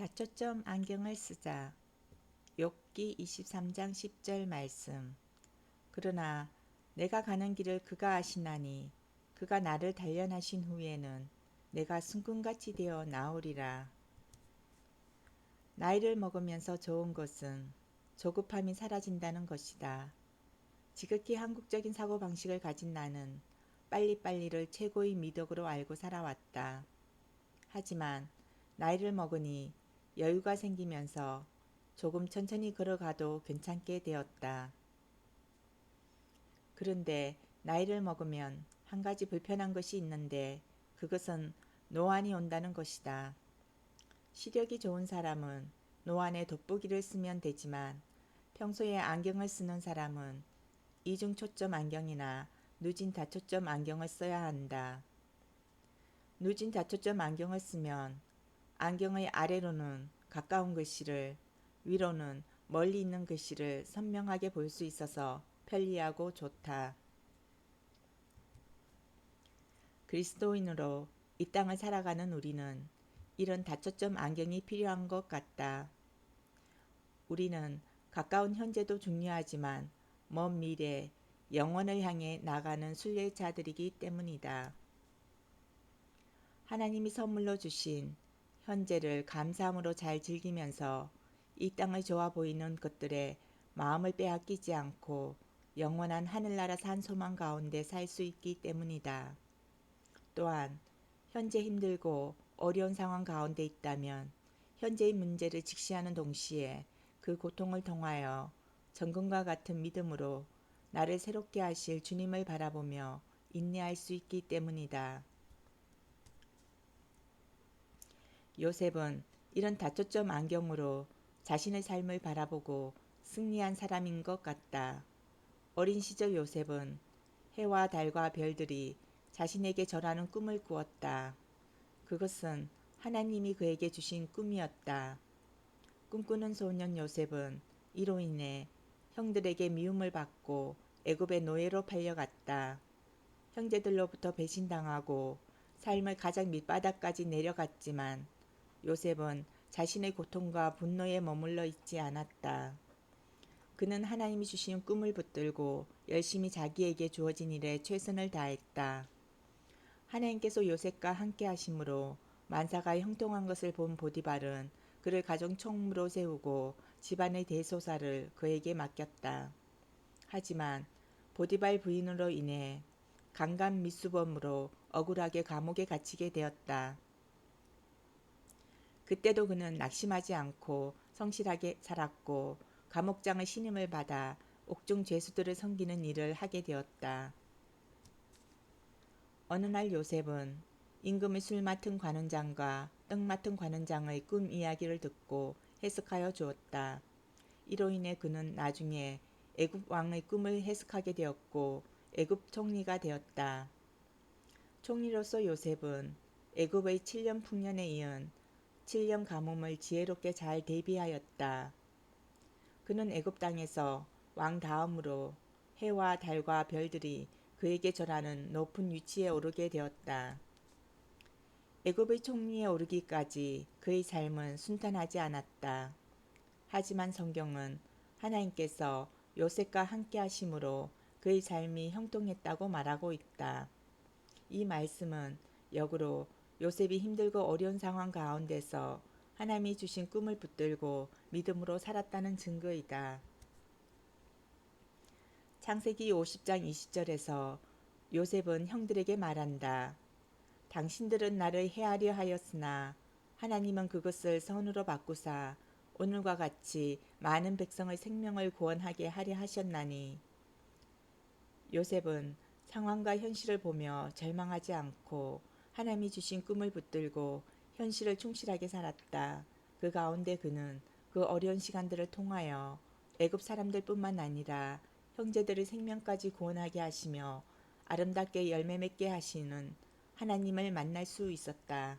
다초점 안경을 쓰자. 욥기 23장 10절 말씀. 그러나 내가 가는 길을 그가 아시나니 그가 나를 단련하신 후에는 내가 순금같이 되어 나오리라. 나이를 먹으면서 좋은 것은 조급함이 사라진다는 것이다. 지극히 한국적인 사고방식을 가진 나는 빨리빨리를 최고의 미덕으로 알고 살아왔다. 하지만 나이를 먹으니 여유가 생기면서 조금 천천히 걸어가도 괜찮게 되었다. 그런데 나이를 먹으면 한 가지 불편한 것이 있는데 그것은 노안이 온다는 것이다. 시력이 좋은 사람은 노안에 돋보기를 쓰면 되지만 평소에 안경을 쓰는 사람은 이중 초점 안경이나 누진 다초점 안경을 써야 한다. 누진 다초점 안경을 쓰면 안경의 아래로는 가까운 글씨를 위로는 멀리 있는 글씨를 선명하게 볼 수 있어서 편리하고 좋다. 그리스도인으로 이 땅을 살아가는 우리는 이런 다초점 안경이 필요한 것 같다. 우리는 가까운 현재도 중요하지만 먼 미래, 영원을 향해 나가는 순례자들이기 때문이다. 하나님이 선물로 주신 현재를 감사함으로 잘 즐기면서 이 땅을 좋아 보이는 것들에 마음을 빼앗기지 않고 영원한 하늘나라 산 소망 가운데 살 수 있기 때문이다. 또한 현재 힘들고 어려운 상황 가운데 있다면 현재의 문제를 직시하는 동시에 그 고통을 통하여 정금과 같은 믿음으로 나를 새롭게 하실 주님을 바라보며 인내할 수 있기 때문이다. 요셉은 이런 다초점 안경으로 자신의 삶을 바라보고 승리한 사람인 것 같다. 어린 시절 요셉은 해와 달과 별들이 자신에게 절하는 꿈을 꾸었다. 그것은 하나님이 그에게 주신 꿈이었다. 꿈꾸는 소년 요셉은 이로 인해 형들에게 미움을 받고 애굽의 노예로 팔려갔다. 형제들로부터 배신당하고 삶의 가장 밑바닥까지 내려갔지만 요셉은 자신의 고통과 분노에 머물러 있지 않았다. 그는 하나님이 주신 꿈을 붙들고 열심히 자기에게 주어진 일에 최선을 다했다. 하나님께서 요셉과 함께 하심으로 만사가 형통한 것을 본 보디발은 그를 가정 총무로 세우고 집안의 대소사를 그에게 맡겼다. 하지만 보디발 부인으로 인해 강간 미수범으로 억울하게 감옥에 갇히게 되었다. 그때도 그는 낙심하지 않고 성실하게 살았고 감옥장의 신임을 받아 옥중 죄수들을 섬기는 일을 하게 되었다. 어느 날 요셉은 임금의 술 맡은 관원장과 떡 맡은 관원장의 꿈 이야기를 듣고 해석하여 주었다. 이로 인해 그는 나중에 애굽 왕의 꿈을 해석하게 되었고 애굽 총리가 되었다. 총리로서 요셉은 애굽의 7년 풍년에 이은 7년 가뭄을 지혜롭게 잘 대비하였다. 그는 애굽 땅에서 왕 다음으로 해와 달과 별들이 그에게 절하는 높은 위치에 오르게 되었다. 애굽의 총리에 오르기까지 그의 삶은 순탄하지 않았다. 하지만 성경은 하나님께서 요셉과 함께 하심으로 그의 삶이 형통했다고 말하고 있다. 이 말씀은 역으로 요셉이 힘들고 어려운 상황 가운데서 하나님이 주신 꿈을 붙들고 믿음으로 살았다는 증거이다. 창세기 50장 20절에서 요셉은 형들에게 말한다. 당신들은 나를 해하려 하였으나 하나님은 그것을 선으로 바꾸사 오늘과 같이 많은 백성의 생명을 구원하게 하려 하셨나니 요셉은 상황과 현실을 보며 절망하지 않고 하나님이 주신 꿈을 붙들고 현실을 충실하게 살았다. 그 가운데 그는 그 어려운 시간들을 통하여 애굽 사람들뿐만 아니라 형제들의 생명까지 구원하게 하시며 아름답게 열매 맺게 하시는 하나님을 만날 수 있었다.